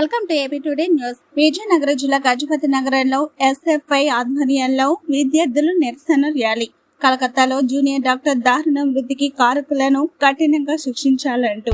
Welcome to AP today news. Vizianagaram జిల్లా గజపతి నగరంలో SFI ఆధ్వర్యంలో విద్యార్థులు నిరసన ర్యాలీ. కలకత్తాలో జూనియర్ డాక్టర్ దారుణ వృద్ధికి కారకులను కఠినంగా శిక్షించాలంటూ.